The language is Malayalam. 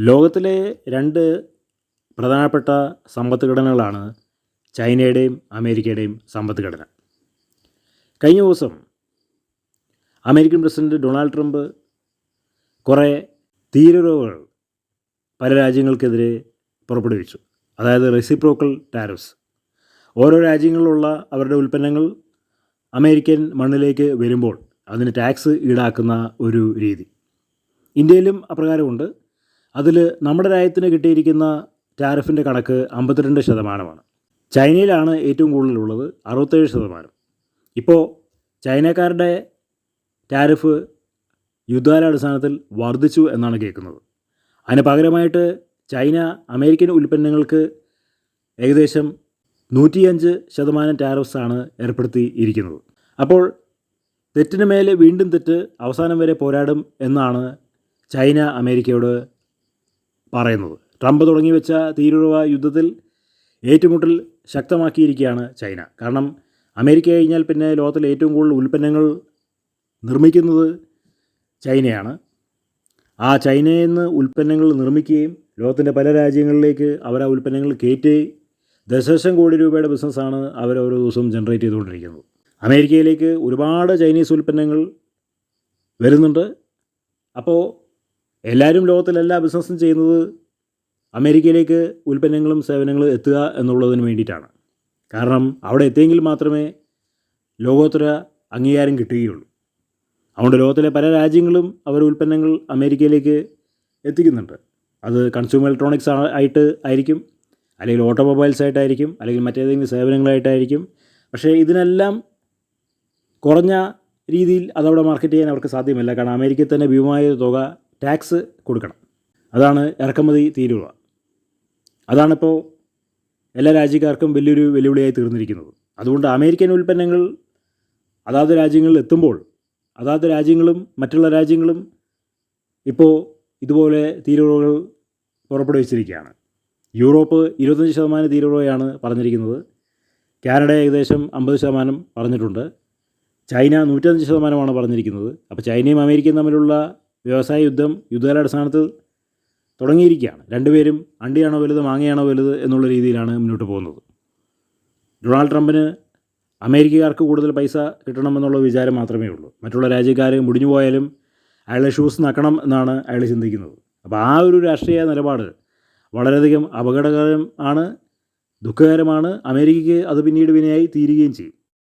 ലോകത്തിലെ രണ്ട് പ്രധാനപ്പെട്ട സമ്പത്ത് ഘടനകളാണ് ചൈനയുടെയും അമേരിക്കയുടെയും സമ്പത്ത് ഘടന. കഴിഞ്ഞ ദിവസം അമേരിക്കൻ പ്രസിഡന്റ് ഡൊണാൾഡ് ട്രംപ് കുറേ തീരുവകൾ പല രാജ്യങ്ങൾക്കെതിരെ പുറപ്പെടുവിച്ചു. അതായത് റെസിപ്രോക്കൽ ടാരിഫ്സ് ഓരോ രാജ്യങ്ങളിലുള്ള അവരുടെ ഉൽപ്പന്നങ്ങൾ അമേരിക്കൻ മണ്ണിലേക്ക് വരുമ്പോൾ അതിന് ടാക്സ് ഈടാക്കുന്ന ഒരു രീതി. ഇന്ത്യയിലും അപ്രകാരമുണ്ട്. അതിൽ നമ്മുടെ രാജ്യത്തിന് കിട്ടിയിരിക്കുന്ന ടാരിഫിന്റെ കണക്ക് അമ്പത്തിരണ്ട് ശതമാനമാണ്. ചൈനയിലാണ് ഏറ്റവും കൂടുതലുള്ളത് അറുപത്തേഴ് ശതമാനം. ഇപ്പോൾ ചൈനക്കാരുടെ ടാരിഫ് യുദ്ധാലാടിസ്ഥാനത്തിൽ വർദ്ധിച്ചു എന്നാണ് കേൾക്കുന്നത്. അതിന് പകരമായിട്ട് ചൈന അമേരിക്കൻ ഉൽപ്പന്നങ്ങൾക്ക് ഏകദേശം നൂറ്റിയഞ്ച് ശതമാനം ടാരിഫ്സാണ് ഏർപ്പെടുത്തിയിരിക്കുന്നത്. അപ്പോൾ തെറ്റിന് മേലെ വീണ്ടും തെറ്റ് അവസാനം വരെ പോരാടും എന്നാണ് ചൈന അമേരിക്കയോട് പറയുന്നത്. ട്രംപ് തുടങ്ങി വെച്ച തീരുവ യുദ്ധത്തിൽ ഏറ്റുമുട്ടൽ ശക്തമാക്കിയിരിക്കുകയാണ് ചൈന. കാരണം അമേരിക്ക കഴിഞ്ഞാൽ പിന്നെ ലോകത്തിലെ ഏറ്റവും കൂടുതൽ ഉൽപ്പന്നങ്ങൾ നിർമ്മിക്കുന്നത് ചൈനയാണ്. ആ ചൈനയിൽ നിന്ന് ഉൽപ്പന്നങ്ങൾ നിർമ്മിക്കുകയും ലോകത്തിന്റെ പല രാജ്യങ്ങളിലേക്ക് അവർ ആ ഉൽപ്പന്നങ്ങൾ കയറ്റി ദശലക്ഷം കോടി രൂപയുടെ ബിസിനസ്സാണ് അവർ ഓരോ ദിവസവും ജനറേറ്റ് ചെയ്തുകൊണ്ടിരിക്കുന്നത്. അമേരിക്കയിലേക്ക് ഒരുപാട് ചൈനീസ് ഉൽപ്പന്നങ്ങൾ വരുന്നുണ്ട്. അപ്പോൾ എല്ലാവരും ലോകത്തിലെല്ലാ ബിസിനസ്സും ചെയ്യുന്നത് അമേരിക്കയിലേക്ക് ഉൽപ്പന്നങ്ങളും സേവനങ്ങളും എത്തുക എന്നുള്ളതിന് വേണ്ടിയിട്ടാണ്. കാരണം അവിടെ എത്തിയെങ്കിൽ മാത്രമേ ലോകോത്തര അംഗീകാരം കിട്ടുകയുള്ളൂ. അതുകൊണ്ട് ലോകത്തിലെ പല രാജ്യങ്ങളും അവർ ഉൽപ്പന്നങ്ങൾ അമേരിക്കയിലേക്ക് എത്തിക്കുന്നുണ്ട്. അത് കൺസ്യൂമർ ഇലക്ട്രോണിക്സ് ആയിട്ട് ആയിരിക്കും അല്ലെങ്കിൽ ഓട്ടോമൊബൈൽസ് ആയിട്ടായിരിക്കും അല്ലെങ്കിൽ മറ്റേതെങ്കിലും സേവനങ്ങളായിട്ടായിരിക്കും. പക്ഷേ ഇതിനെല്ലാം കുറഞ്ഞ രീതിയിൽ അതവിടെ മാർക്കറ്റ് ചെയ്യാൻ അവർക്ക് സാധ്യമല്ല. കാരണം അമേരിക്കയിൽ തന്നെ ഭീമമായ തുക ടാക്സ് കൊടുക്കണം. അതാണ് ഇറക്കുമതി തീരുവ. അതാണിപ്പോൾ എല്ലാ രാജ്യക്കാർക്കും വലിയൊരു വെല്ലുവിളിയായി തീർന്നിരിക്കുന്നത്. അതുകൊണ്ട് അമേരിക്കൻ ഉൽപ്പന്നങ്ങൾ അതാത് രാജ്യങ്ങളിൽ എത്തുമ്പോൾ അതാത് രാജ്യങ്ങളും മറ്റുള്ള രാജ്യങ്ങളും ഇപ്പോൾ ഇതുപോലെ തീരുവകൾ പുറപ്പെടുവിച്ചിരിക്കുകയാണ്. യൂറോപ്പ് ഇരുപത്തഞ്ച് ശതമാനം തീരുവയാണ് പറഞ്ഞിരിക്കുന്നത്. കാനഡ ഏകദേശം അമ്പത് ശതമാനം പറഞ്ഞിട്ടുണ്ട്. ചൈന നൂറ്റഞ്ച് ശതമാനമാണ് പറഞ്ഞിരിക്കുന്നത്. അപ്പോൾ ചൈനയും അമേരിക്കയും തമ്മിലുള്ള വ്യവസായ യുദ്ധം യുദ്ധകാലാടിസ്ഥാനത്തിൽ തുടങ്ങിയിരിക്കുകയാണ്. രണ്ടുപേരും അണ്ടിയാണോ വലുത് മാങ്ങയാണോ വലുത് എന്നുള്ള രീതിയിലാണ് മുന്നോട്ട് പോകുന്നത്. ഡൊണാൾഡ് ട്രംപിന് അമേരിക്കക്കാർക്ക് കൂടുതൽ പൈസ കിട്ടണമെന്നുള്ള വിചാരം മാത്രമേ ഉള്ളൂ. മറ്റുള്ള രാജ്യക്കാർ മുടിഞ്ഞു പോയാലും അയാളെ ഷൂസ് നക്കണം എന്നാണ് അയാൾ ചിന്തിക്കുന്നത്. അപ്പോൾ ആ ഒരു രാഷ്ട്രീയ നിലപാട് വളരെയധികം അപകടകരം ആണ് ദുഃഖകരമാണ്. അമേരിക്കയ്ക്ക് അത് പിന്നീട് വിനയായി തീരുകയും ചെയ്യും.